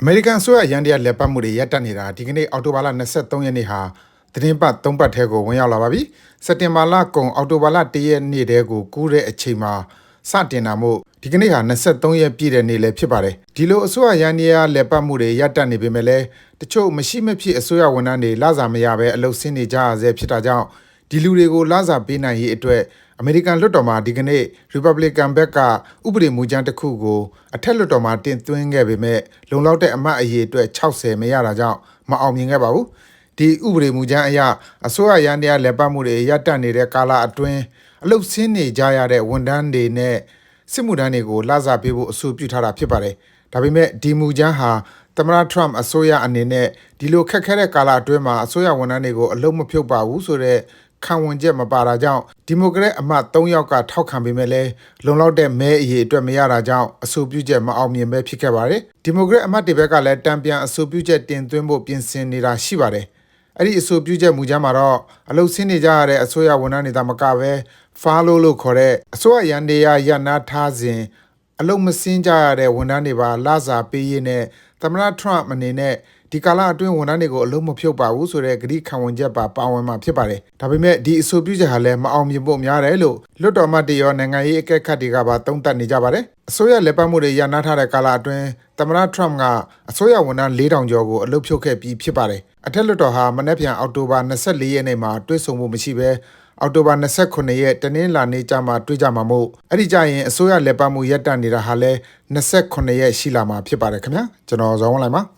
အမေရိကန်အစိုးရရန်တရားလက်ပတ်မှုတွေရပ်တန့်နေတာဒီကနေ့အောက်တိုဘာလ23ရက်နေ့ဟာသတင်းပတ်3ပတ်ထဲကိုဝင်ရောက်လာပါပြီစက်တင်ဘာလကုန်အောက်တိုဘာလ1ရက်နေ့တည်းကိုကူးတဲ့အချိန်မှာစတင်တာမို့ဒီကနေ့ဟာ23ရက်ပြည့်တဲ့နေ့လည်းဖြစ်ပါတယ်ဒီလိုအစိုးရရန်တရားလက်ပတ်မှုတွေရပ်တန့်နေပေမဲ့လည်းတချို့မရှိမဖြစ်အစိုးရဝန်ထမ်းတွေလစာမရဘဲအလုပ်ဆင်းနေကြရဆဲဖြစ်တာကြောင့်ဒီလူတွေကိုလစာပေးနိုင်ရေးအတွက် အမေရိကန်လွှတ်တော်မှာဒီကနေ့ Republican ဘက်ကဥပဒေမူကြမ်းတစ်ခုကိုအထက်လွှတ်တော်မှာတင်သွင်းခဲ့ပေမဲ့လုံလောက်တဲ့အမတ်အရေးအတွက်60မရတာကြောင့်မအောင်မြင်ခဲ့ပါဘူး။ဒီဥပဒေမူကြမ်းအရအစိုးရရန်တရားလက်ပတ်မှုတွေရပ်တန့်နေတဲ့ကာလအတွင်းအလုတ်ဆင်းနေကြရတဲ့ဝန်ထမ်းတွေနဲ့စစ်မှုထမ်းတွေကိုလစာပေးဖို့အဆိုပြုထားတာဖြစ်ပါတယ်။ဒါပေမဲ့ဒီမူကြမ်းဟာသမ္မတထရမ့်အစိုးရအနေနဲ့ဒီလိုခက်ခဲတဲ့ကာလအတွင်းမှာအစိုးရဝန်ထမ်းတွေကိုအလုံးမဖြုတ်ပါဘူးဆိုတော့ ခံဝင်ချက်မပါတာကြောင့်ဒီမိုကရက်အမတ်၃ယောက်ကထောက်ခံပေမဲ့လည်းလုံလောက်တဲ့မဲအရေးအတွက်မရတာကြောင့်အဆိုပြုချက်မအောင်မြင်ပဲဖြစ်ခဲ့ပါတယ်ဒီမိုကရက်အမတ်တွေဘက်ကလည်းတံပြန်အဆိုပြုချက်တင်သွင်းဖို့ပြင်ဆင်နေတာရှိပါတယ်အဲ့ဒီအဆိုပြုချက်မူကြမ်းမှာတော့အလုတ်ဆင်းနေကြရတဲ့အစိုးရဝန်ထမ်းတွေသာမကပဲဖာလိုလို့ခေါ်တဲ့အစိုးရရန်တရားရနာထားစဉ်အလုတ်မစင်းကြရတဲ့ဝန်ထမ်းတွေပါလစာပေးရေးနဲ့သမ္မတထရမ့်အနေနဲ့ ဒီကာလအတွင်းဝန်ထမ်းတွေကိုအလုံးမဖြုတ်ပါဘူးဆိုတဲ့ဂရိခံဝင်ချက်ပါပါဝင်မှာဖြစ်ပါတယ်။ဒါပေမဲ့ဒီအဆိုပြုချက်ဟာလည်းမအောင်မြင်ဖို့များတယ်လို့လွတ်တော်မှတ်တရောနိုင်ငံရေးအကဲခတ်တွေကပါသုံးသပ်နေကြပါတယ်။အစိုးရလက်ပတ်မှုတွေရနာထားတဲ့ကာလအတွင်းသမ္မတထရမ့်ကအစိုးရဝန်ထမ်း4000ကျော်ကိုအလုပ်ဖြုတ်ခဲ့ပြီးဖြစ်ပါတယ်။အထက်လွှတ်တော်ဟာမနေ့ပြန်အောက်တိုဘာ24ရက်နေ့မှာတွဲဆုံမှုမရှိဘဲအောက်တိုဘာ29ရက်တနင်္လာနေ့ကျမှတွေ့ကြမှာမို့အဲ့ဒီကြရင်အစိုးရလက်ပတ်မှုရပ်တန့်နေတာဟာလဲ29ရက်ရှိလာမှာဖြစ်ပါတယ်ခင်ဗျာကျွန်တော်ဇော်ဝင်းလိုက်ပါ